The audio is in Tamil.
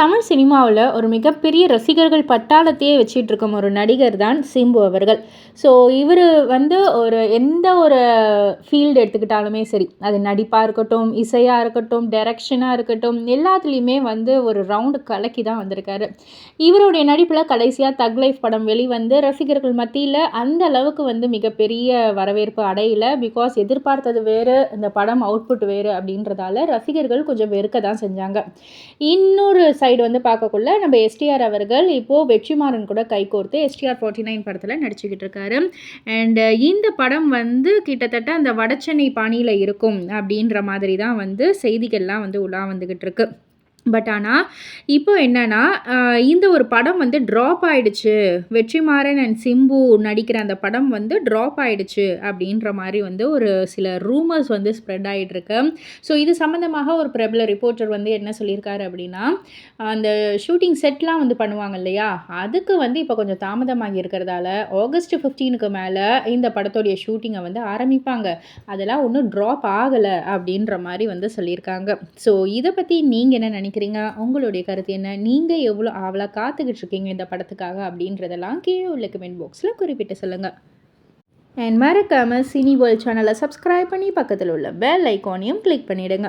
தமிழ் சினிமாவில் ஒரு மிகப்பெரிய ரசிகர்கள் பட்டாளத்தையே வச்சிட்டு இருக்கும் ஒரு நடிகர் தான் சிம்பு அவர்கள். ஸோ இவர் வந்து ஒரு எந்த ஒரு ஃபீல்டு எடுத்துக்கிட்டாலுமே சரி அது நடிப்பாக இருக்கட்டும் இசையாக இருக்கட்டும் டைரக்ஷனாக இருக்கட்டும் எல்லாத்துலேயுமே வந்து ஒரு ரவுண்டு கலக்கி தான் வந்திருக்காரு. இவருடைய நடிப்பில் கடைசியாக தக் லைஃப் படம் வெளிவந்து ரசிகர்கள் மத்தியில் அந்த அளவுக்கு வந்து மிகப்பெரிய வரவேற்பு அடையல. பிகாஸ் எதிர்பார்த்தது வேறு இந்த படம் அவுட்புட் வேறு அப்படின்றதால ரசிகர்கள் கொஞ்சம் வெறுக்க தான் செஞ்சாங்க. இன்னொரு சைடு வந்து பார்க்கக்குள்ள நம்ம எஸ்டிஆர் அவர்கள் இப்போது வெற்றிமாறன் கூட கைகோர்த்து எஸ்டிஆர் ஃபார்ட்டி நைன் படத்தில் நடிச்சுக்கிட்டு இருக்காரு. அண்டு uh, இந்த படம் வந்து கிட்டத்தட்ட அந்த வடச்சென்னை பாணியில் இருக்கும் அப்படின்ற மாதிரி தான் வந்து செய்திகள்லாம் வந்து உலா வந்துக்கிட்டு இருக்குது பட் ஆனால் இப்போ என்னென்னா இந்த ஒரு படம் வந்து ட்ராப் ஆகிடுச்சு வெற்றிமாறன் அண்ட் சிம்பு நடிக்கிற அந்த படம் வந்து ட்ராப் ஆகிடுச்சு அப்படின்ற மாதிரி வந்து ஒரு சில ரூமர்ஸ் வந்து ஸ்ப்ரெட் ஆகிட்டுருக்கு ஸோ இது சம்மந்தமாக ஒரு பிரபல ரிப்போர்ட்டர் வந்து என்ன சொல்லியிருக்காரு அப்படின்னா அந்த ஷூட்டிங் செட்லாம் வந்து பண்ணுவாங்க இல்லையா? அதுக்கு வந்து இப்போ கொஞ்சம் தாமதமாகி இருக்கிறதால ஆகஸ்ட் ஃபிஃப்டீனுக்கு மேலே இந்த படத்தோடைய ஷூட்டிங்கை வந்து ஆரம்பிப்பாங்க. அதெல்லாம் ஒன்றும் ட்ராப் ஆகலை அப்படின்ற மாதிரி வந்து சொல்லியிருக்காங்க. ஸோ இதை பற்றி நீங்கள் என்ன நினைக்கிறீங்க? நினைக்கிறீங்க? உங்களுடைய கருத்து என்ன? நீங்கள் எவ்வளோ ஆவலாக காத்துக்கிட்டு இருக்கீங்க இந்த படத்துக்காக அப்படின்றதெல்லாம் கீழே உள்ள கமெண்ட் பாக்ஸில் குறிப்பிட்டு சொல்லுங்கள் அண்ட் மறக்காமல் சினி வேர்ல்ட் சேனலை சப்ஸ்கிரைப் பண்ணி பக்கத்தில் உள்ள பெல் ஐக்கானையும் கிளிக் பண்ணிவிடுங்க